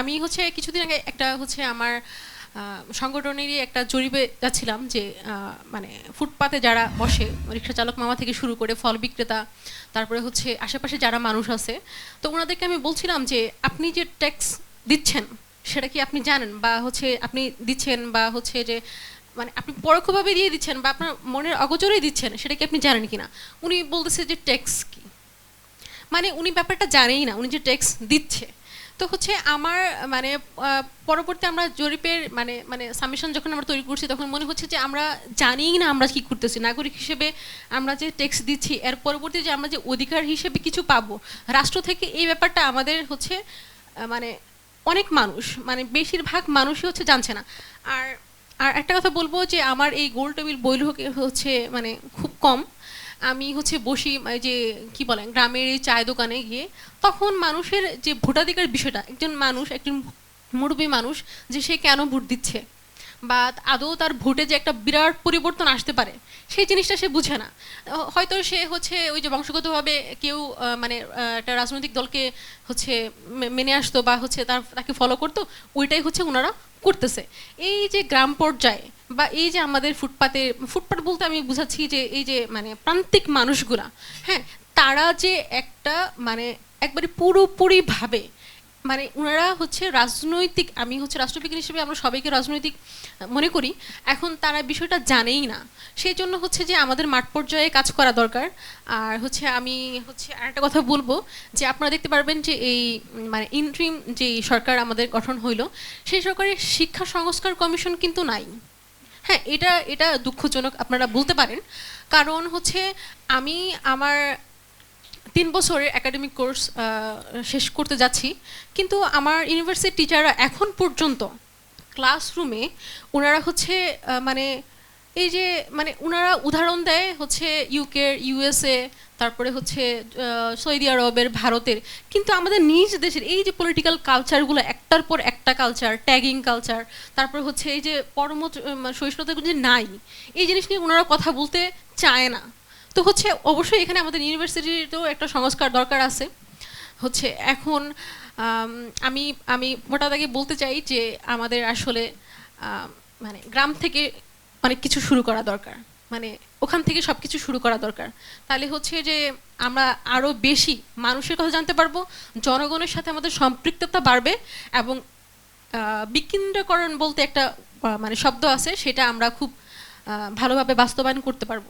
আমি হচ্ছে কিছুদিন আগে একটা হচ্ছে আমার সংগঠনেরই একটা জরিপে যাচ্ছিলাম যে মানে ফুটপাতে যারা বসে, রিক্সা চালক মামা থেকে শুরু করে ফল বিক্রেতা, তারপরে হচ্ছে আশেপাশে যারা মানুষ আছে, তো ওনাদেরকে আমি বলছিলাম যে, আপনি যে ট্যাক্স দিচ্ছেন, সেটা কি আপনি জানেন? বা হচ্ছে আপনি দিচ্ছেন বা হচ্ছে যে মানে আপনি পরোক্ষভাবে দিয়ে দিচ্ছেন বা আপনার মনের অগোচরেই দিচ্ছেন, সেটা কি আপনি জানেন কিনা? উনি বলতেছে যে ট্যাক্স কি? মানে উনি ব্যাপারটা জানেই না, উনি যে ট্যাক্স দিচ্ছে। তো হচ্ছে আমার মানে পরবর্তী আমরা জরিপের মানে মানে সামিশন যখন আমরা তৈরি করছি, তখন মনে হচ্ছে যে আমরা জানিই না আমরা কি করতেছি। নাগরিক হিসেবে আমরা যে ট্যাক্স দিচ্ছি, এর পরবর্তী যে আমরা যে অধিকার হিসেবে কিছু পাবো, রাষ্ট্র থেকে এই ব্যাপারটা আমাদের হচ্ছে মানে অনেক মানুষ মানে বেশিরভাগ মানুষই হচ্ছে জানছে না। আর আর একটা কথা বলব যে আমার এই গোল টেবিল বৈল হচ্ছে মানে খুব কম। আমি হচ্ছে বসি যে কি বলেন, গ্রামের এই চায় দোকানে গিয়ে তখন মানুষের যে ভোটাধিকার বিষয়টা, একজন মানুষ, একজন মুরব্বী মানুষ যে সে কেন ভোট দিচ্ছে? বা আদৌ তার ভোটে যে একটা বিরাট পরিবর্তন আসতে পারে, সেই জিনিসটা সে বুঝে না। হয়তো সে হচ্ছে ওই যে বংশগতভাবে কেউ মানে একটা রাজনৈতিক দলকে হচ্ছে মেনে আসতো বা হচ্ছে তার, তাকে ফলো করতো, ওইটাই হচ্ছে ওনারা করতেছে। এই যে গ্রাম পর্যায়ে বা এই যে আমাদের ফুটপাতে, ফুটপাত বলতে আমি বুঝাচ্ছি যে এই যে মানে প্রান্তিক মানুষগুলা হ্যাঁ তারা যে একটা মানে একবারে পুরোপুরিভাবে মানে ওনারা হচ্ছে রাজনৈতিক, আমি হচ্ছে রাষ্ট্রবিজ্ঞান হিসেবে আমরা সবাইকে রাজনৈতিক মনে করি। এখন তারা বিষয়টা জানেই না। সেই জন্য হচ্ছে যে আমাদের মাঠ পর্যায়ে কাজ করা দরকার। আর হচ্ছে আমি হচ্ছে আরেকটা কথা বলব, যে আপনারা দেখতে পারবেন যে এই মানে ইন্ট্রিম যে সরকার আমাদের গঠন হইল সেই সরকারের শিক্ষা সংস্কার কমিশন কিন্তু নাই। হ্যাঁ এটা এটা দুঃখজনক আপনারা বলতে পারেন। কারণ হচ্ছে আমি, আমার তিন বছরের একাডেমিক কোর্স শেষ করতে যাচ্ছি। কিন্তু আমার ইউনিভার্সিটির টিচাররা এখন পর্যন্ত ক্লাসরুমে ওনারা হচ্ছে মানে এই যে মানে ওনারা উদাহরণ দেয় হচ্ছে ইউকের ইউএসএ তারপরে হচ্ছে সৌদি আরবের, ভারতের। কিন্তু আমাদের নিজ দেশের এই যে পলিটিক্যাল কালচারগুলো একটার পর একটা কালচার ট্যাগিং কালচার তারপর হচ্ছে এই যে পরম সহিষ্ণুতাগুলো যে নাই, এই জিনিস নিয়ে ওনারা কথা বলতে চায় না। তো হচ্ছে অবশ্যই এখানে আমাদের ইউনিভার্সিটিতেও একটা সংস্কার দরকার আছে। হচ্ছে এখন, আমি আমি মোটা দাগে বলতে চাই যে আমাদের আসলে মানে গ্রাম থেকে অনেক কিছু শুরু করা দরকার। মানে ওখান থেকে সব কিছু শুরু করা দরকার। তাহলে হচ্ছে যে আমরা আরও বেশি মানুষের কথা জানতে পারব, জনগণের সাথে আমাদের সম্পৃক্ততা বাড়বে এবং বিকেন্দ্রকরণ বলতে একটা মানে শব্দ আছে, সেটা আমরা খুব ভালোভাবে বাস্তবায়ন করতে পারব।